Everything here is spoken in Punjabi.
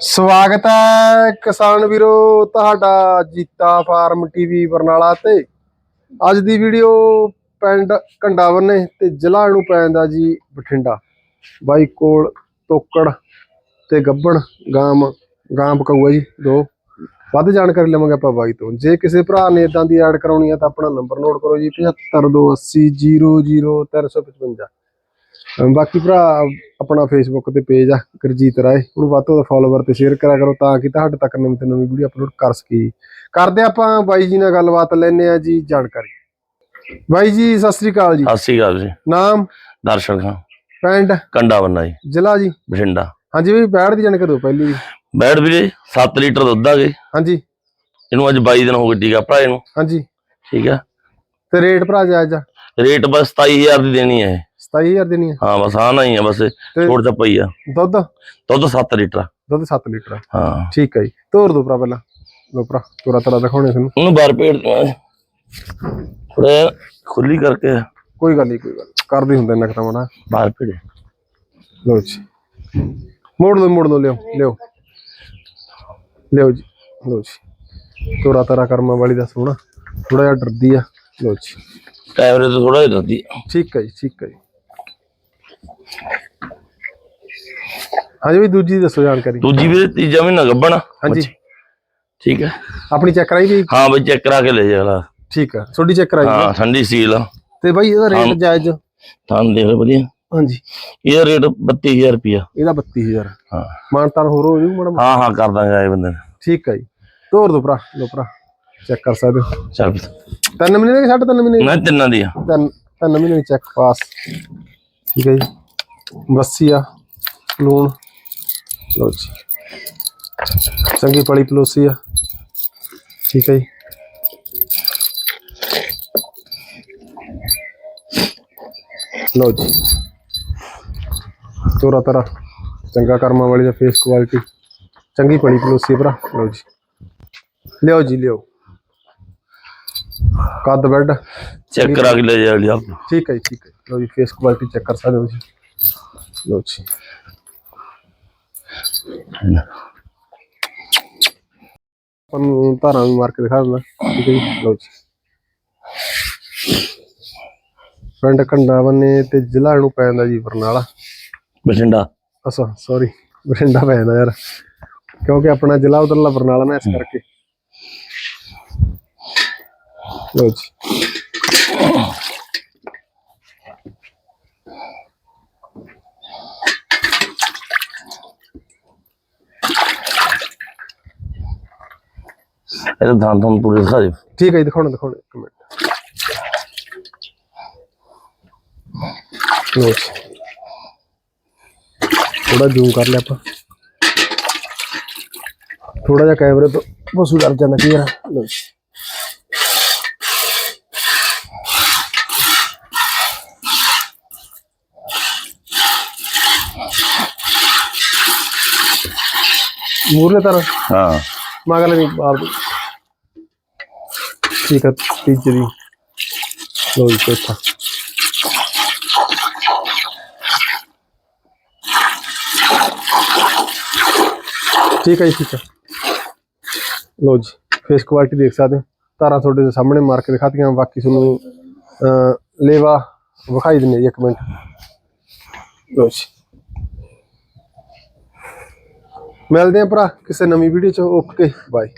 ਸਵਾਗਤ ਹੈ ਕਿਸਾਨ ਵੀਰੋ, ਤੁਹਾਡਾ ਜੀਤਾ ਫਾਰਮ ਟੀਵੀ ਬਰਨਾਲਾ ਤੇ। ਅੱਜ ਦੀ ਵੀਡੀਓ ਪਿੰਡ ਕੰਡਾਵਰ ਨੇ ਤੇ ਜ਼ਿਲ੍ਹਾ ਨੂੰ ਪੈਂਦਾ ਜੀ ਬਠਿੰਡਾ। ਬਾਈ ਕੋਲ ਤੋਕੜ ਤੇ ਗੱਬਣ ਗਾਮ ਗਾਮ ਕਊਆ ਜੀ, ਦੋ। ਵੱਧ ਜਾਣਕਾਰੀ ਲਵਾਂਗੇ ਆਪਾਂ ਬਾਈ ਤੋਂ। ਜੇ ਕਿਸੇ ਭਰਾ ਨੇ ਇਦਾਂ ਦੀ ਐਡ ਕਰਾਉਣੀ ਹੈ ਤਾਂ ਆਪਣਾ ਨੰਬਰ ਨੋਟ ਕਰੋ ਜੀ 7528000355 ਅਮ ਬਾਕੀ ਭਰਾ ਆਪਣਾ ਫੇਸਬੁੱਕ ਤੇ ਪੇਜ ਆ ਗੁਰਜੀਤ ਰਾਏ। ਉਹਨੂੰ ਵੱਧ ਤੋਂ ਵੱਧ ਤੇ ਸ਼ੇਅਰ ਕਰਿਆ ਕਰੋ ਤਾਂ ਕਿ ਤੁਹਾਡੇ ਤੱਕ ਨਵੀਂ ਤੋਂ ਨਵੀਂ ਵੀਡੀਓ ਅਪਲੋਡ ਕਰ ਸਕੀਏ। ਕਰਦੇ ਆਪਾਂ ਬਾਈ ਜੀ ਨਾਲ ਗੱਲਬਾਤ ਲੈਣੇ ਆ ਜੀ ਜਾਣਕਾਰੀ। ਬਾਈ ਜੀ ਸਤਿ ਸ੍ਰੀ ਅਕਾਲ ਜੀ। ਸਤਿ ਸ਼੍ਰੀ ਅਕਾਲ ਜੀ। ਨਾਮ? ਦਰਸ਼ਨ ਖਾਂ। ਪਿੰਡ? ਕੰਡਾ ਬੰਨਾ ਜੀ। ਜ਼ਿਲ੍ਹਾ ਜੀ? ਬਠਿੰਡਾ। ਹਾਂਜੀ ਵੀ ਬੈਠ ਦੀ ਜਾਣਕਾਰੀ ਦਿਓ ਪਹਿਲੀ ਜੀ। ਬੈਡ ਵੀਰੇ 7 ਲੀਟਰ ਦੁੱਧ ਆ ਗਏ। ਹਾਂਜੀ। ਇਹਨੂੰ ਅੱਜ 22 ਦਿਨ ਹੋ ਗਏ ਟੀਕਾ ਭਰਾਏ ਨੂੰ। ਹਾਂਜੀ। ਠੀਕ ਆ। ਤੇ ਰੇਟ ਭਰਾ ਜਾਇਜ਼ ਆ ਰੇਟ ਬਸ 27000 ਦੀ ਦੇਣੀ ਹੈ। 27000 ਦੇਣੀ ਹੈ ਹਾਂ ਬਸ ਆ ਨਹੀਂ ਆ ਬਸ ਛੋੜ ਚੱਪਈ ਆ। ਦੁੱਧ? ਦੁੱਧ 7 ਲੀਟਰ ਆ। ਦੁੱਧ 7 ਲੀਟਰ ਆ। ਹਾਂ। ਠੀਕ ਹੈ ਜੀ। ਤੋਰ ਦੋ ਭਰਾ ਪਹਿਲਾਂ। ਲੋ ਭਰਾ ਤੋਰਾ ਤਰਾ ਦਿਖਾਉਣੇ ਤੁਹਾਨੂੰ। ਉਹਨੂੰ ਬਾਹਰ ਪੇੜ ਥੋੜਾ ਖੁੱਲੀ ਕਰਕੇ। ਕੋਈ ਗੱਲ ਨਹੀਂ ਕੋਈ ਗੱਲ। ਕਰਦੇ ਹੁੰਦੇ ਨਕ ਤਾਂ ਮਨਾ ਬਾਹਰ ਪੇੜ ਲੋ ਜੀ। ਮੋੜ ਲਓ ਮੋੜ ਲਓ ਲਿਓ ਲਿਓ ਲਿਓ ਜੀ। ਲੋ ਜੀ। ਤੋਰਾ ਤਰਾ ਕਰਮਾਂ ਵਾਲੀ ਦਾ ਸੋਹਣਾ। ਥੋੜਾ ਜਿਹਾ ਡਰਦੀ ਆ। ਲੋ ਜੀ। ਕੈਮਰੇ ਤੋਂ ਥੋੜਾ ਜਿਹਾ ਦੱਦੀ ਠੀਕ ਹੈ ਜੀ ਠੀਕ ਹੈ ਜੀ। ਹਾਂਜੀ ਵੀ ਦੂਜੀ ਦੱਸੋ ਜਾਣਕਾਰੀ। ਦੂਜੀ ਵੀਰੇ ਤੀਜਾ ਮਹੀਨਾ ਗੱਬਣ ਆ। ਹਾਂਜੀ। ਠੀਕ ਹੈ। ਆਪਣੀ ਚੈੱਕ ਕਰਾਈ ਵੀ? ਹਾਂ ਬਈ ਚੈੱਕ ਕਰਾ ਕੇ ਲੈ ਜਾ ਅਗਲਾ। ਠੀਕ ਆ ਤੁਹਾਡੀ ਚੈੱਕ ਕਰਾਈ ਹਾਂ ਠੰਡੀ ਸੀਲ ਆ। ਤੇ ਬਾਈ ਇਹਦਾ ਰੇਟ ਹਾਂ। ਜਾਇਜ਼? ਤੁਹਾਨੂੰ ਦੇਖ ਲਓ ਵਧੀਆ। ਹਾਂਜੀ। ਇਹਦਾ ਰੇਟ 32000 ਰੁਪਿਆ ਇਹਦਾ 32000 ਹਾਂ। ਮਾਨਤਾਨ ਹੋਰ ਹੋ ਜੂ ਮੈਡਮ ਹਾਂ ਹਾਂ ਕਰ ਦਾਂਗੇ ਇਹ ਬੰਦੇ ਨੂੰ। ਠੀਕ ਹੈ ਜੀ। ਤੋਰ ਦੋ ਭਰਾ ਲੋ ਭਰਾ। ਚੈੱਕ ਕਰ ਸਕਦੇ ਹੋ? ਚੱਲ। ਤਿੰਨ ਮਹੀਨੇ ਦੇ ਸਾਢੇ ਤਿੰਨ ਮਹੀਨੇ ਮੈਂ ਤਿੰਨਾਂ ਦੀ ਆ। ਤਿੰਨ ਤਿੰਨ ਮਹੀਨੇ ਚੈੱਕ ਪਾਸ ਠੀਕ ਹੈ ਜੀ। ਬੱਸੀ ਆ, ਲੂਣ। ਲੋ ਜੀ। ਚੰਗੀ ਪਲੀ ਪਲੋਸੀ ਆ। ਠੀਕ ਹੈ ਜੀ। ਲੋ ਜੀ। ਤੋਰਾ ਤਰਾ। ਚੰਗਾ ਕਰਮਾਂ ਵਾਲੀ ਦਾ ਫੇਸ ਕੁਆਲਿਟੀ ਚੰਗੀ ਪਲੀ ਪਲੋਸੀ ਭਰਾ। ਲੋ ਜੀ। ਲਿਓ ਜੀ ਲਿਓ ਕੱਦ ਬੈੱਡ ਚੈੱਕ ਕਰਾ ਕੇ ਲੈ ਜਾ ਲਿਆ ਠੀਕ ਹੈ ਜੀ ਠੀਕ ਹੈ। ਲੋ ਜੀ ਫੇਸ ਕੁਆਲਿਟੀ ਚੈੱਕ ਕਰ ਸਕਦੇ ਹੋ ਜੀ। ਲੋ ਜੀ। ਆਪਾਂ ਨੂੰ ਧਾਰਾਂ ਵੀ ਮਾਰ ਕੇ ਦਿਖਾ ਦਿੰਦਾ। ਠੀਕ ਹੈ ਜੀ ਲੋ ਜੀ। ਪਿੰਡ ਕੰਡਾ ਬੰਨੇ ਤੇ ਜ਼ਿਲ੍ਹਾ ਨੂੰ ਪੈ ਜਾਂਦਾ ਜੀ ਬਰਨਾਲਾ। ਬਠਿੰਡਾ। ਅਸਾ ਸੌਰੀ ਬਠਿੰਡਾ ਪੈ ਜਾਂਦਾ ਯਾਰ। ਕਿਉਂਕਿ ਆਪਣਾ ਜ਼ਿਲ੍ਹਾ ਉਧਰਲਾ ਬਰਨਾਲਾ ਨਾ ਇਸ ਕਰਕੇ। ਲੋ ਜੀ ਇਹ ਤਾਂ ਧਾਨ ਤੁਹਾਨੂੰ ਪੂਰੇ ਦਿਖਾ ਦੇ ਠੀਕ ਹੈ ਜੀ ਦਿਖਾਉਣਾ ਦਿਖਾਉਣਾ ਇੱਕ ਮਿੰਟ ਲੋ ਜੀ ਥੋੜਾ ਜ਼ੂਮ ਕਰ ਲਿਆ ਆਪਾਂ ਥੋੜਾ ਜਿਹਾ ਕੈਮਰੇ ਤੋਂ ਬਸੂ ਕਰ ਜਾਂਦਾ ਕੀ ਯਾਰ ਲੋ ਜੀ ਮੂਰਲੇ ਤਰ ਹਾਂ ਮਗਲੇ ਨਹੀਂ ਬਾਹਰ ਦੀ ਠੀਕ ਹੈ ਤੀਜੇ ਦੀ ਲੋ ਜੀ ਚੌਥਾ ਠੀਕ ਹੈ ਜੀ ਠੀਕ ਹੈ ਤਾਰਾਂ ਤੁਹਾਡੇ ਦੇ ਸਾਹਮਣੇ ਮਾਰ ਕੇ ਦਿਖਾਤੀਆਂ ਬਾਕੀ ਤੁਹਾਨੂੰ ਅਹ, ਲੇਵਾ ਵਿਖਾਈ ਦਿੰਦੇ ਜੀ ਇੱਕ ਮਿੰਟ। ਲੋ ਜੀ। ਮਿਲਦੇ ਆਂ ਭਰਾ ਕਿਸੇ ਨਵੀਂ ਵੀਡੀਓ ਚ ਓਕੇ ਬਾਏ